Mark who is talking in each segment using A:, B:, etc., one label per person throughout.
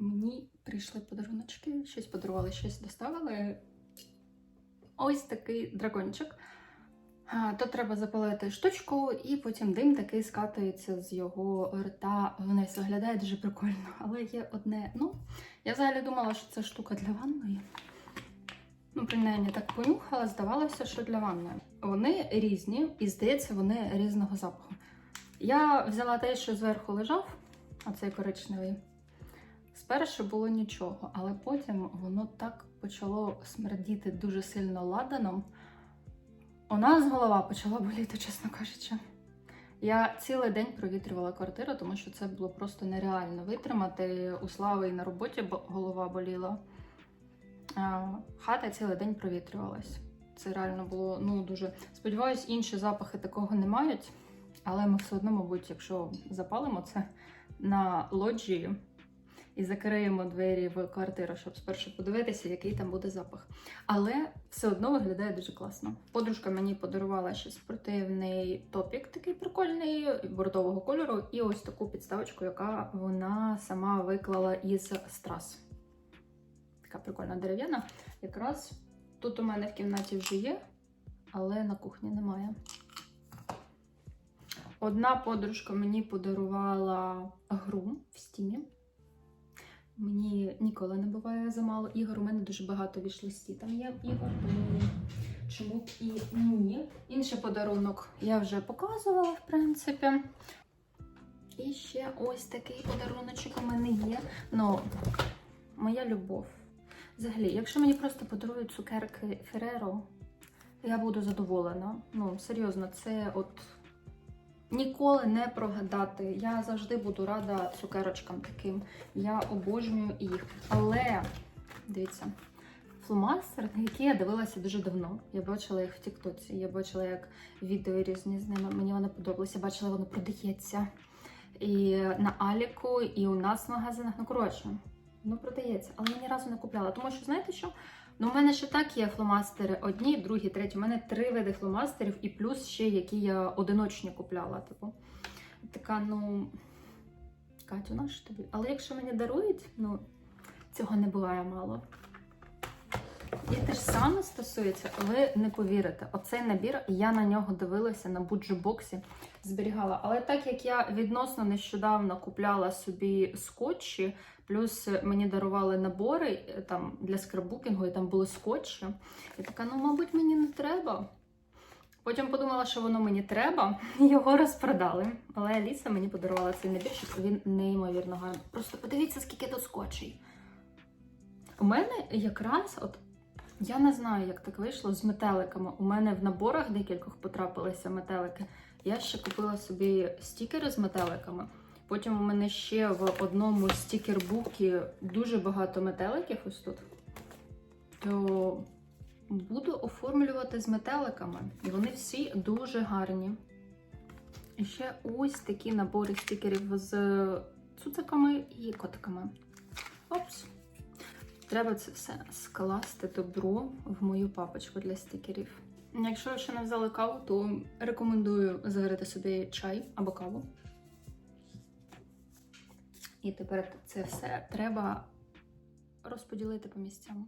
A: Мені прийшли подаруночки, щось подарували, щось доставили. Ось такий дракончик. То треба запалити штучку, і потім дим такий скатується з його рта вниз. Виглядає дуже прикольно. Але є одне. Ну, я взагалі думала, що це штука для ванної. Ну, принаймні так понюхала, здавалося, що для ванної. Вони різні, і здається, вони різного запаху. Я взяла те, що зверху лежав, оцей коричневий. Спершу було нічого, але потім воно так почало смердіти дуже сильно ладаном. У нас голова почала боліти, чесно кажучи. Я цілий день провітрювала квартиру, тому що це було просто нереально витримати. У слави і на роботі бо- голова боліла. Хата цілий день провітрювалась. Це реально було ну дуже. Сподіваюсь, інші запахи такого не мають, але ми все одно, мабуть, якщо запалимо це на лоджії і закриємо двері в квартиру, щоб спершу подивитися, який там буде запах. Але все одно виглядає дуже класно. Подружка мені подарувала ще спортивний топік, такий прикольний, бордового кольору, і ось таку підставочку, яка вона сама виклала із страс. Така прикольна дерев'яна. Якраз тут у мене в кімнаті вже є, але на кухні немає. Одна подружка мені подарувала гру в стімі. Мені ніколи не буває замало ігор. У мене дуже багато вішлисті там є ігор, тому чому б і ні. Інший подарунок я вже показувала, в принципі. І ще ось такий подаруночок у мене є. Ну, моя любов. Взагалі, якщо мені просто подарують цукерки Фереро, я буду задоволена. Ну, серйозно, це от ніколи не прогадати. Я завжди буду рада цукерочкам таким. Я обожнюю їх. Але дивіться, фломастер, на які я дивилася дуже давно. Я бачила їх в Тіктоці, я бачила як відео різні з ними. Мені вони подобалися. Бачила, воно продається. І на Аліку, і у нас в магазинах. Ну, коротше, воно продається, але я ні разу не купляла. Тому що, знаєте що? Ну, у мене ще так є фломастери одні, другі, треті. У мене три види фломастерів і плюс ще які я одиночні купляла. Типу, така, ну. Катю, на що тобі? Але якщо мені дарують, ну цього не буває мало. І те ж саме стосується, ви не повірите, оцей набір я на нього дивилася на буджу-боксі, зберігала. Але так як я відносно нещодавно купляла собі скотчі, плюс мені дарували набори е, там для скраббукінгу, і там були скотчі. Я така, ну, мабуть, мені не треба. Потім подумала, що воно мені треба, його розпродали. Але Аліса мені подарувала цей набір, що він неймовірно гарний. Просто подивіться, скільки тут скотчей. У мене якраз, от я не знаю, як так вийшло з метеликами. У мене в наборах декількох потрапилися метелики. Я ще купила собі стікери з метеликами. Потім у мене ще в одному стікербукі дуже багато метеликів ось тут. То буду оформлювати з метеликами. І вони всі дуже гарні. І ще ось такі набори стікерів з цуциками і котиками. Опс. Треба це все скласти добро в мою папочку для стікерів. Якщо ще не взяли каву, то рекомендую заварити собі чай або каву. І тепер це все треба розподілити по місцям.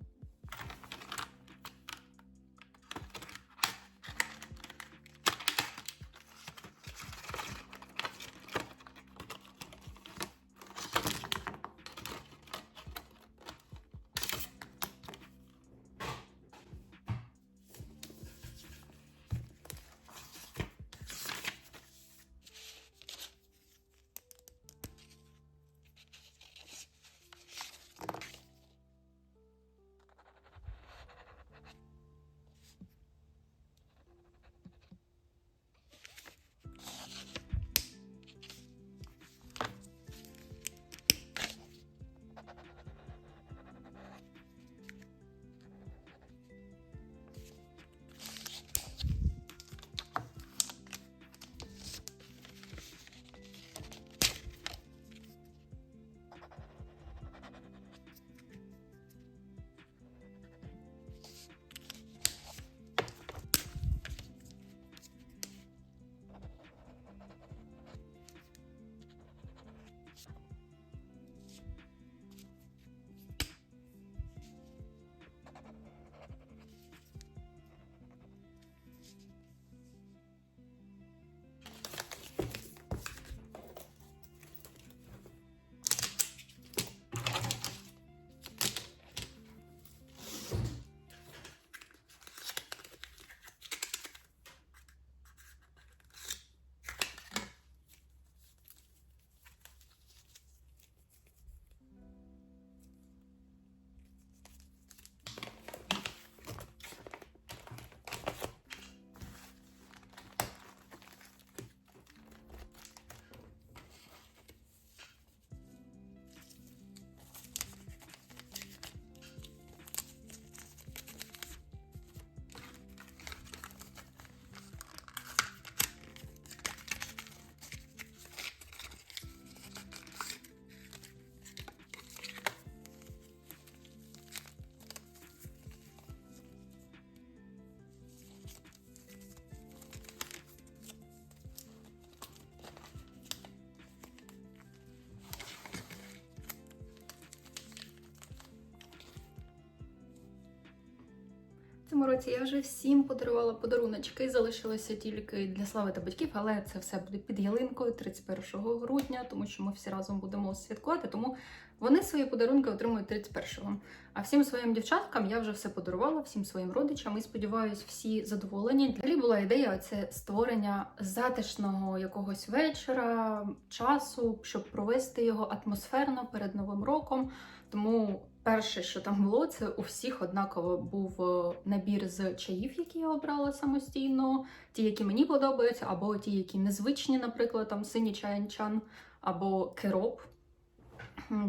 A: Цьому році я вже всім подарувала подаруночки. Залишилося тільки для слави та батьків, але це все буде під ялинкою 31 грудня, тому що ми всі разом будемо святкувати. Тому вони свої подарунки отримують 31-го. А всім своїм дівчаткам я вже все подарувала, всім своїм родичам і сподіваюся, всі задоволені. Взагалі була ідея це створення затишного якогось вечора, часу, щоб провести його атмосферно перед новим роком. Тому перше, що там було, це у всіх однаково був е, набір з чаїв, які я обрала самостійно, ті, які мені подобаються, або ті, які незвичні, наприклад, там синій чаянчан, або кероп.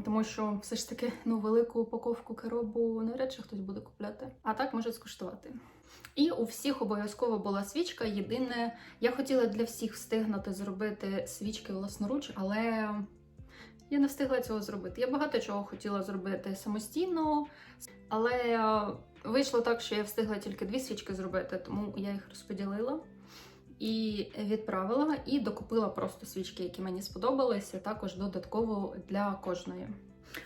A: Тому що все ж таки ну, велику упаковку керобу навряд чи хтось буде купляти. А так може скуштувати. І у всіх обов'язково була свічка. Єдине, я хотіла для всіх встигнути зробити свічки власноруч, але я не встигла цього зробити. Я багато чого хотіла зробити самостійно, але е, вийшло так, що я встигла тільки дві свічки зробити, тому я їх розподілила і відправила, і докупила просто свічки, які мені сподобалися, також додатково для кожної.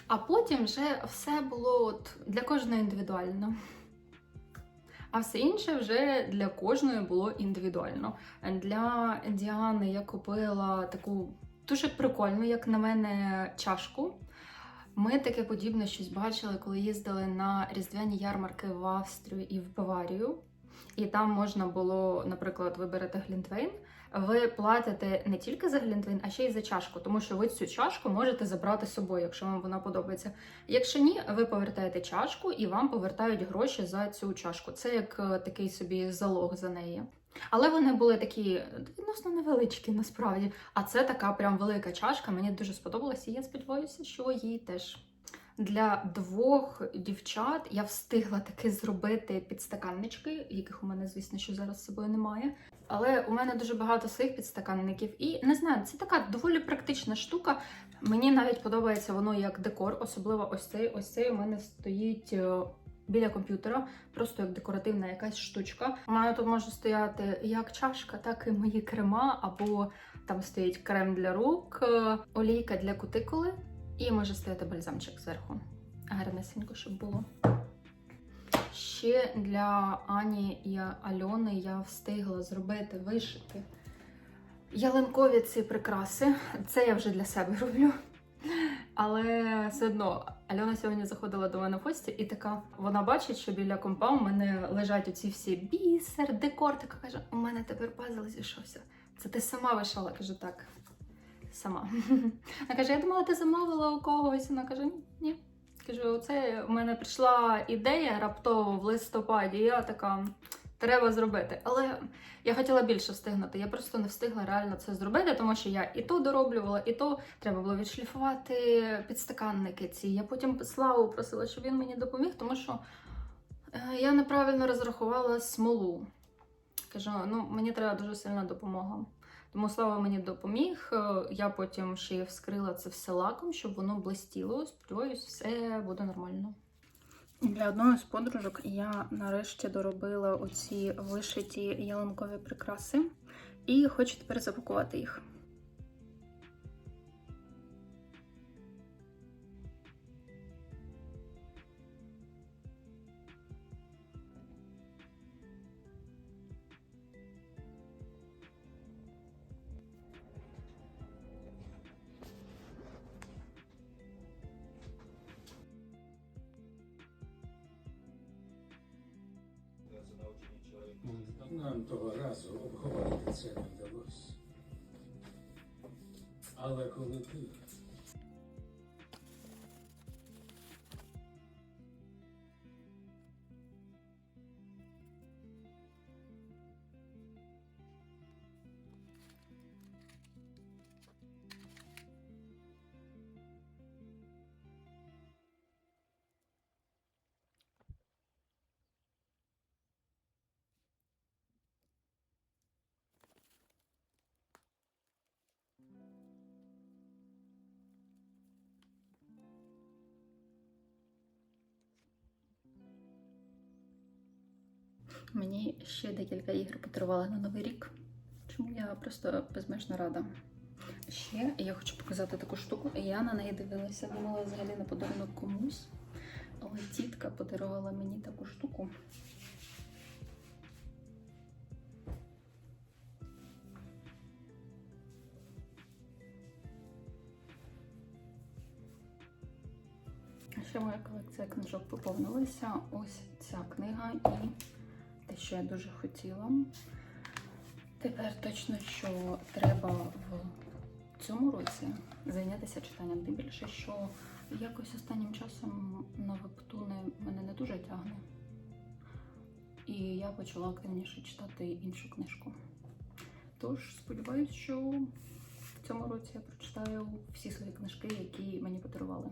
A: А потім вже все було от для кожної індивідуально. А все інше вже для кожної було індивідуально. Для Діани я купила таку дуже прикольну, як на мене, чашку. Ми таке подібне щось бачили, коли їздили на різдвяні ярмарки в Австрію і в Баварію. І там можна було, наприклад, виберете глінтвейн. Ви платите не тільки за глінтвейн, а ще й за чашку, тому що ви цю чашку можете забрати з собою, якщо вам вона подобається. Якщо ні, ви повертаєте чашку і вам повертають гроші за цю чашку. Це як е, такий собі залог за неї. Але вони були такі відносно невеличкі насправді. А це така прям велика чашка. Мені дуже сподобалася, і я сподіваюся, що їй теж. Для двох дівчат я встигла таки зробити підстаканнички, яких у мене, звісно, що зараз з собою немає. Але у мене дуже багато своїх підстаканників. І не знаю, це така доволі практична штука. Мені навіть подобається воно як декор, особливо ось цей. Ось цей у мене стоїть е, біля комп'ютера, просто як декоративна якась штучка. У мене тут може стояти як чашка, так і мої крема, або там стоїть крем для рук, е, олійка для кутикули, і може стояти бальзамчик зверху. Гарнесенько, щоб було. Ще для Ані і Альони я встигла зробити вишити ялинкові ці прикраси. Це я вже для себе роблю. Але все одно Альона сьогодні заходила до мене в гості, і така вона бачить, що біля компа у мене лежать оці всі бісер, декор. Така каже: у мене тепер пазл зійшовся. Це ти сама вишала? Кажу, так. Сама. Вона каже: я думала, ти замовила у когось. Вона каже: ні. Кажу, це у мене прийшла ідея раптово в листопаді. Я така. Треба зробити. Але я хотіла більше встигнути. Я просто не встигла реально це зробити, тому що я і то дороблювала, і то треба було відшліфувати підстаканники ці. Я потім славу просила, щоб він мені допоміг, тому що е, я неправильно розрахувала смолу. Кажу, ну мені треба дуже сильна допомога. Тому Слава мені допоміг. Е, Я потім ще вскрила це все лаком, щоб воно блистіло. Сподіваюсь, все буде нормально. Для одної з подружок я нарешті доробила оці вишиті ялинкові прикраси і хочу тепер запакувати їх.
B: Нам того разу обговорити це не вдалося. Але коли ти
A: Мені ще декілька ігр подарували на новий рік, чому я просто безмежно рада. Ще я хочу показати таку штуку. Я на неї дивилася, думала взагалі на подарунок комусь. Але тітка подарувала мені таку штуку. Ще моя колекція книжок поповнилася. Ось ця книга і те, що я дуже хотіла. Тепер точно, що треба в цьому році зайнятися читанням. Тим більше, що якось останнім часом на вебтуни мене не дуже тягне. І я почала активніше читати іншу книжку. Тож сподіваюся, що в цьому році я прочитаю всі свої книжки, які мені подарували.